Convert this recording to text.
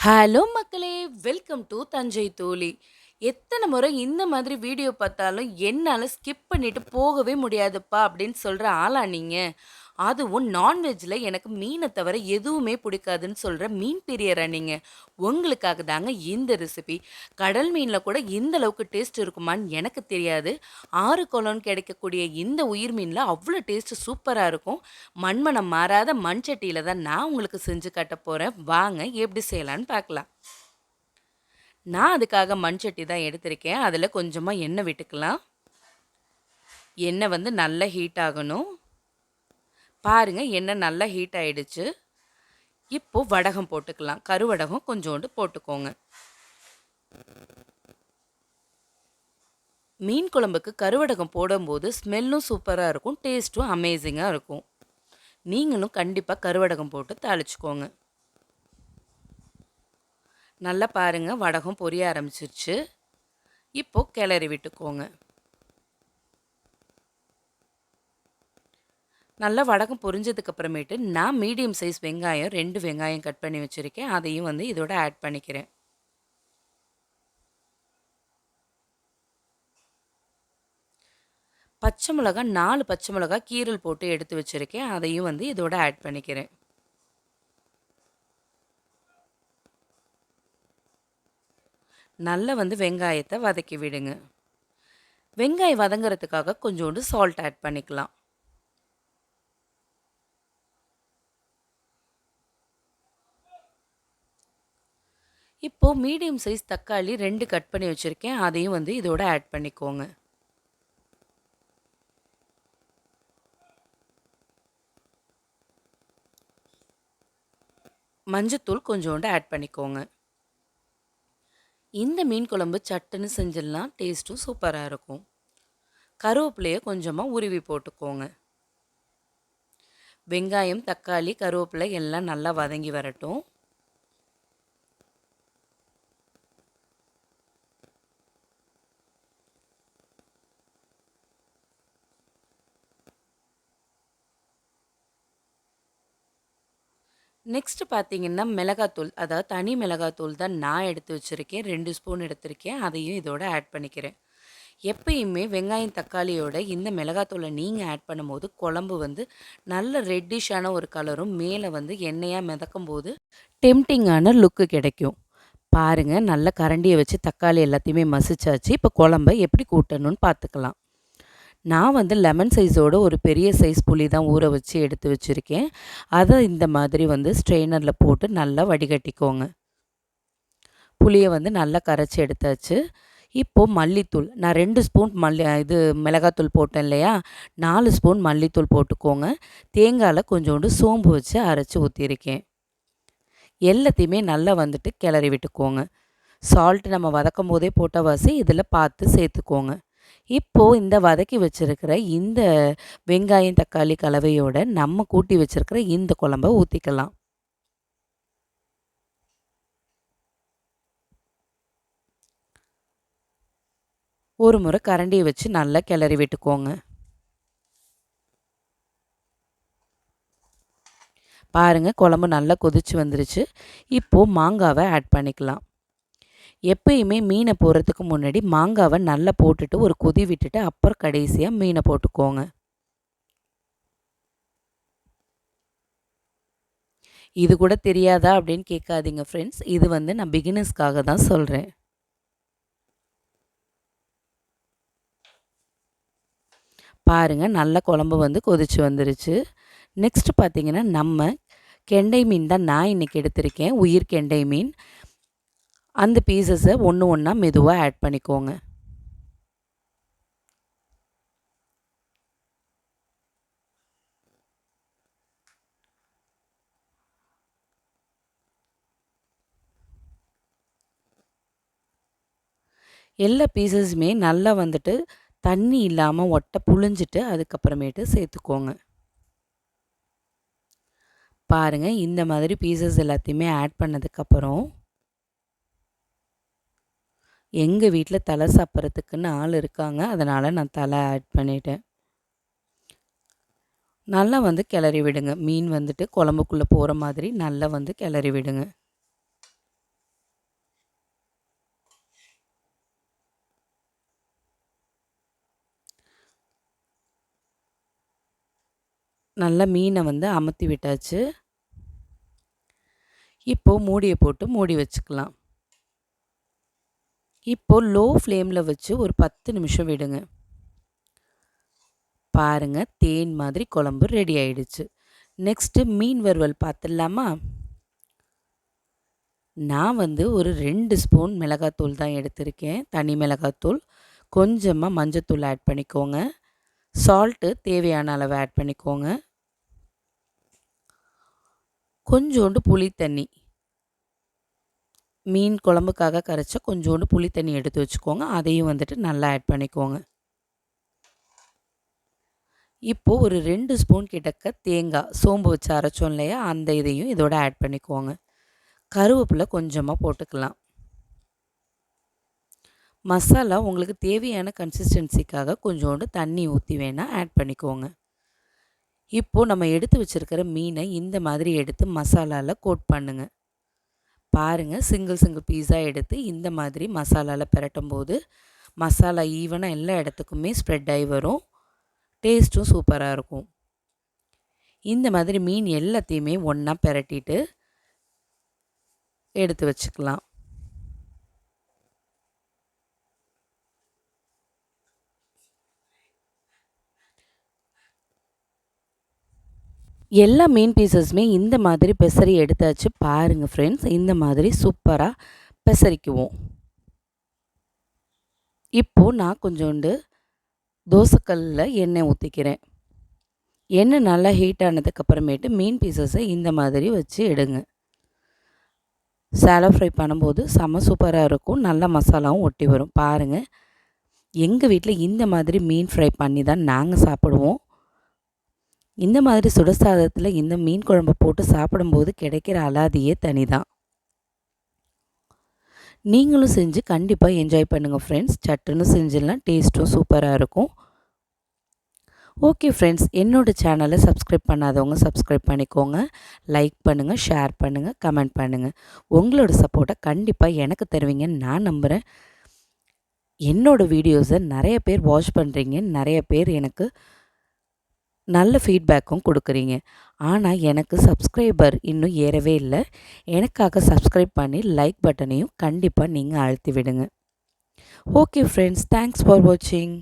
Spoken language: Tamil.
ஹலோ மக்களே! வெல்கம் டூ தஞ்சை தோழி. எத்தனை முறை இந்த மாதிரி வீடியோ பார்த்தாலும், என்னால் ஸ்கிப் பண்ணிட்டு போகவே முடியாதுப்பா அப்படின்னு சொல்கிற ஆளா நீங்கள் அதுவும் நான்வெஜ்ஜில் எனக்கு மீனை தவிர எதுவுமே பிடிக்காதுன்னு சொல்கிற மீன் பிரியரா நீங்கள் உங்களுக்காக தாங்க இந்த ரெசிபி. கடல் மீனில் கூட இந்த அளவுக்கு டேஸ்ட் இருக்குமான்னு எனக்கு தெரியாது. ஆறு குளம்னு கிடைக்கக்கூடிய இந்த உயிர் மீனில் அவ்வளோ டேஸ்ட் சூப்பராக இருக்கும். மண்மனம் மாறாத மண் சட்டியில் தான் நான் உங்களுக்கு செஞ்சு காட்டப் போகிறேன் வாங்க எப்படி செய்யலான்னு பார்க்கலாம். நான் அதுக்காக மண் சட்டி தான் எடுத்திருக்கேன். அதில் கொஞ்சமாக எண்ணெய் விட்டுக்கலாம். எண்ணெய் வந்து நல்லா ஹீட் ஆகணும். பாருங்கள் எண்ணெய் நல்லா ஹீட் ஆகிடுச்சு இப்போது வடகம் போட்டுக்கலாம். கருவடகம் கொஞ்சோண்டு போட்டுக்கோங்க. மீன் குழம்புக்கு கருவடகம் போடும்போது ஸ்மெல்லும் சூப்பராக இருக்கும். டேஸ்ட்டும் அமேசிங்காக இருக்கும். நீங்களும் கண்டிப்பாக கருவடகம் போட்டு தாளிச்சுக்கோங்க. நல்லா பாருங்கள் வடகம் பொரிய ஆரம்பிச்சிருச்சு. இப்போது கிளறி விட்டுக்கோங்க. நல்லா வடகம் பொரிஞ்சதுக்கு அப்புறமேட்டு நான் மீடியம் சைஸ் வெங்காயம் ரெண்டு வெங்காயம் கட் பண்ணி வச்சுருக்கேன் அதையும் வந்து இதோட ஆட் பண்ணிக்கிறேன். பச்சை மிளகா நாலு பச்சை மிளகா கீறல் போட்டு எடுத்து வச்சுருக்கேன் அதையும் வந்து இதோட ஆட் பண்ணிக்கிறேன். நல்லா வந்து வெங்காயத்தை வதக்கி விடுங்க. வெங்காயம் வதங்குறதுக்காக கொஞ்சோண்டு சால்ட் ஆட் பண்ணிக்கலாம். இப்போது மீடியம் சைஸ் தக்காளி ரெண்டு கட் பண்ணி வச்சுருக்கேன் அதையும் வந்து இதோட ஆட் பண்ணிக்கோங்க. மஞ்சத்தூள் கொஞ்சோண்டு ஆட் பண்ணிக்கோங்க. இந்த மீன் குழம்பு சட்டுன்னு செஞ்சிடலாம். டேஸ்ட்டும் சூப்பராக இருக்கும். கருவேப்பிலையை கொஞ்சமாக உருவி போட்டுக்கோங்க. வெங்காயம், தக்காளி, கருவேப்பிலை எல்லாம் நல்லா வதங்கி வரட்டும். நெக்ஸ்ட் பார்த்தீங்கன்னா, மிளகாத்தூள். அதாவது தனி மிளகாத்தூள் தான் நான் எடுத்து வச்சுருக்கேன் ரெண்டு ஸ்பூன் எடுத்திருக்கேன். அதையும் இதோட ஆட் பண்ணிக்கிறேன். எப்பயுமே வெங்காயம், தக்காளியோட இந்த மிளகாத்தூளை நீங்கள் ஆட் பண்ணும்போது, குழம்பு வந்து நல்ல ரெட்டிஷ்ஷான ஒரு கலரும், மேலே வந்து எண்ணெயாக மிதக்கும் போது டெம்டிங்கான லுக்கு கிடைக்கும். பாருங்கள் நல்ல கரண்டியை வச்சு தக்காளி எல்லாத்தையுமே மசிச்சாச்சு. இப்போ குழம்ப எப்படி கூட்டணும்னு பார்த்துக்கலாம். நான் வந்து லெமன் சைஸோட ஒரு பெரிய சைஸ் புளி தான் ஊற வச்சு எடுத்து வச்சிருக்கேன். அதை இந்த மாதிரி வந்து ஸ்ட்ரெயினரில் போட்டு நல்லா வடிகட்டிக்கோங்க. புளியை வந்து நல்லா கரைச்சி எடுத்தாச்சு. இப்போ மல்லித்தூள். நான் ரெண்டு ஸ்பூன் மல்லி இது மிளகாத்தூள் போட்டேன் இல்லையா? நாலு ஸ்பூன் மல்லித்தூள் போட்டுக்கோங்க. தேங்காயில் கொஞ்சோண்டு சோம்பு வச்சு அரைச்சி ஊற்றிருக்கேன் எல்லாத்தையுமே நல்லா வந்துட்டு கிளறி விட்டுக்கோங்க. சால்ட் நம்ம வதக்கும்போதே போட்டவாசி இதில் பார்த்து சேர்த்துக்கோங்க. இப்போது இந்த வதக்கி வச்சிருக்கிற இந்த வெங்காயம், தக்காளி கலவையோட நம்ம கூட்டி வச்சிருக்கிற இந்த குழம்ப ஊற்றிக்கலாம் ஒரு முறை கரண்டியை வச்சு நல்லா கிளறி விட்டுக்கோங்க. பாருங்க குழம்பு நல்லா கொதிச்சு வந்துருச்சு. இப்போது மாங்காவை ஆட் பண்ணிக்கலாம். எப்பயுமே மீனை போடுறதுக்கு முன்னாடி மாங்காவை நல்லா போட்டுட்டு ஒரு கொதி விட்டுட்டு, அப்புறம் கடைசியாக மீனை போட்டுக்கோங்க. இது கூட தெரியாதா அப்படின்னு கேட்காதீங்க ஃப்ரெண்ட்ஸ். இது வந்து நான் பிகினர்ஸ்க்காக தான் சொல்கிறேன் பாருங்க நல்ல குழம்பு வந்து கொதிச்சு வந்துருச்சு. நெக்ஸ்ட் பார்த்தீங்கன்னா, நம்ம கெண்டை மீன் தான் நான் இன்றைக்கி எடுத்திருக்கேன். உயிர் கெண்டை மீன். அந்த பீசஸை ஒன்று ஒன்றா மெதுவாக ஆட் பண்ணிக்கோங்க. எல்லா பீசஸுமே நல்லா வந்துட்டு தண்ணி இல்லாமல் ஒட்ட புழிஞ்சிட்டு அதுக்கப்புறமேட்டு சேர்த்துக்கோங்க. பாருங்கள் இந்த மாதிரி பீசஸ் எல்லாத்தையுமே ஆட் பண்ணதுக்கப்புறம் எங்கள் வீட்டில் தலை சாப்பிட்றதுக்குன்னு ஆள் இருக்காங்க. அதனால் நான் தலை ஆட் பண்ணிட்டேன். நல்லா வந்து கிளறி விடுங்க. மீன் வந்துட்டு குழம்புக்குள்ளே போகிற மாதிரி நல்லா வந்து கிளறி விடுங்க. நல்லா மீனை வந்து அமுத்தி விட்டாச்சு. இப்போது மூடியை போட்டு மூடி வச்சுக்கலாம். இப்போது லோ ஃப்ளேமில் வச்சு ஒரு பத்து நிமிஷம் விடுங்க. பாருங்கள் தேன் மாதிரி குழம்பு ரெடி ஆயிடுச்சு. நெக்ஸ்ட்டு மீன் வறுவல் பார்த்துடலாமா? நான் வந்து ஒரு ரெண்டு ஸ்பூன் மிளகாத்தூள் தான் எடுத்திருக்கேன். தனி மிளகாத்தூள் கொஞ்சமாக மஞ்சத்தூள் ஆட் பண்ணிக்கோங்க. சால்ட்டு தேவையான அளவு ஆட் பண்ணிக்கோங்க. கொஞ்சோண்டு புளி தண்ணி மீன் குழம்புக்காக கரைச்ச கொஞ்சோண்டு புளி தண்ணி எடுத்து வச்சுக்கோங்க. அதையும் வந்துட்டு நல்லா ஆட் பண்ணிக்கோங்க. இப்போது ஒரு ரெண்டு ஸ்பூன் கிட்டக்க தேங்காய் சோம்பு வச்சு அரைச்சோம் இல்லையா? அந்த இதையும் இதோட ஆட் பண்ணிக்கோங்க. கருவேப்பிலை கொஞ்சமாக போட்டுக்கலாம். மசாலா உங்களுக்கு தேவையான கன்சிஸ்டன்சிக்காக கொஞ்சோண்டு தண்ணி ஊற்றி வேணால் ஆட் பண்ணிக்கோங்க. இப்போது நம்ம எடுத்து வச்சுருக்கிற மீனை இந்த மாதிரி எடுத்து மசாலாவில் கோட் பண்ணுங்கள் பாருங்கள் சிங்கிள் சிங்கிள் பீஸாக எடுத்து இந்த மாதிரி மசாலாவில் பிரட்டும் போது மசாலா ஈவனாக எல்லா இடத்துக்குமே ஸ்ப்ரெட் ஆகி வரும். டேஸ்ட்டும் சூப்பராக இருக்கும். இந்த மாதிரி மீன் எல்லாத்தையுமே ஒன்றா பிரட்டிட்டு எடுத்து வச்சுக்கலாம். எல்லா மீன் பீசஸுமே இந்த மாதிரி பெசரி எடுத்தாச்சு பாருங்கள் ஃப்ரெண்ட்ஸ் இந்த மாதிரி சூப்பராக பெசரிக்குவோம். இப்போது நான் கொஞ்சோண்டு தோசைக்கல்லில் எண்ணெய் ஊற்றிக்கிறேன் எண்ணெய் நல்லா ஹீட் ஆனதுக்கப்புறமேட்டு மீன் பீசஸை இந்த மாதிரி வச்சு எடுங்க. சேலை ஃப்ரை பண்ணும்போது செம சூப்பராக இருக்கும். நல்ல மசாலாவும் ஒட்டி வரும். பாருங்கள் எங்கள் வீட்டில் இந்த மாதிரி மீன் ஃப்ரை பண்ணி தான் நாங்கள் சாப்பிடுவோம். இந்த மாதிரி சுடசாதத்தில் இந்த மீன் குழம்பு போட்டு சாப்பிடும்போது கிடைக்கிற அலாதியே தனி தான் நீங்களும் செஞ்சு கண்டிப்பாக என்ஜாய் பண்ணுங்கள் ஃப்ரெண்ட்ஸ் சட்டுன்னு செஞ்சிடலாம் டேஸ்ட்டும் சூப்பராக இருக்கும். ஓகே ஃப்ரெண்ட்ஸ் என்னோடய சேனலை சப்ஸ்கிரைப் பண்ணாதவங்க சப்ஸ்கிரைப் பண்ணிக்கோங்க. லைக் பண்ணுங்கள் ஷேர் பண்ணுங்கள் கமெண்ட் பண்ணுங்கள் உங்களோட சப்போர்ட்டை கண்டிப்பாக எனக்கு தருவீங்கன்னு நான் நம்புகிறேன் என்னோடய வீடியோஸை நிறைய பேர் வாட்ச் பண்ணுறீங்க நிறைய பேர் எனக்கு நல்ல ஃபீட்பேக்கும் கொடுக்குறீங்க. ஆனால் எனக்கு சப்ஸ்கிரைபர் இன்னும் ஏறவே இல்லை. எனக்காக சப்ஸ்கிரைப் பண்ணி லைக் பட்டனையும் கண்டிப்பாக நீங்கள் அழுத்தி விடுங்க. ஓகே ஃப்ரெண்ட்ஸ் தேங்க்ஸ் ஃபார் வாட்சிங்